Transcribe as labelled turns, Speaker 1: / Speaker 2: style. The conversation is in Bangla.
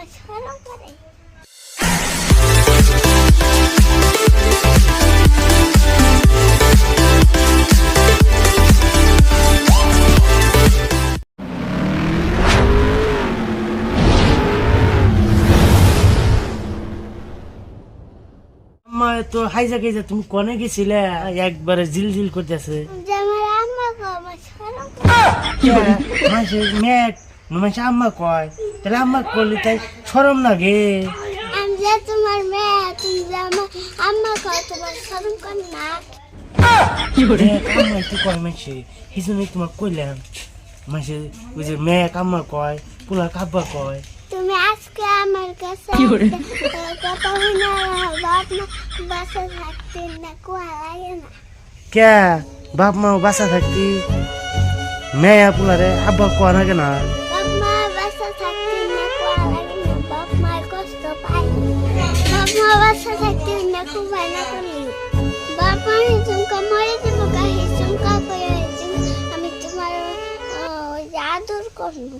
Speaker 1: যে আমার আম্মা গো আমার সরম করে
Speaker 2: আম্মা তো হাইজা খাইজা তুমি কনে গেছিলে একবারে জিল জিল করতেছে
Speaker 1: যে আমার আম্মা গো আমার সরম করে
Speaker 2: মানুষের মেয়ে মানুষ আম্মা কয় তাহলে আম্মা করলে তাই সরম লাগে।
Speaker 1: আমি যে তোমার মেয়ে তুমি যে আমার আম্মা গো তোমার সরম কর না।
Speaker 2: আম্মা একটু কয় মানুষে সেই জন্য তোমার কইলাম। মানুষে ওই যে মেয়ে আম্মা কয় পোলা কাব্বা কয়।
Speaker 1: তুমি আজকে আমার কাছে কথা শুনে বাপ মা বাসা থাকতে না কোয়া লাগে না।
Speaker 2: কে? বাপ মা বাসা থাকতি মেয়া পোলারে আব্বা কয় না?
Speaker 1: খুব ভালো করি বাপ মা হিসুমকা মরে যাব গা হিসুমকা করে আমি তোমার ওই আদর করব।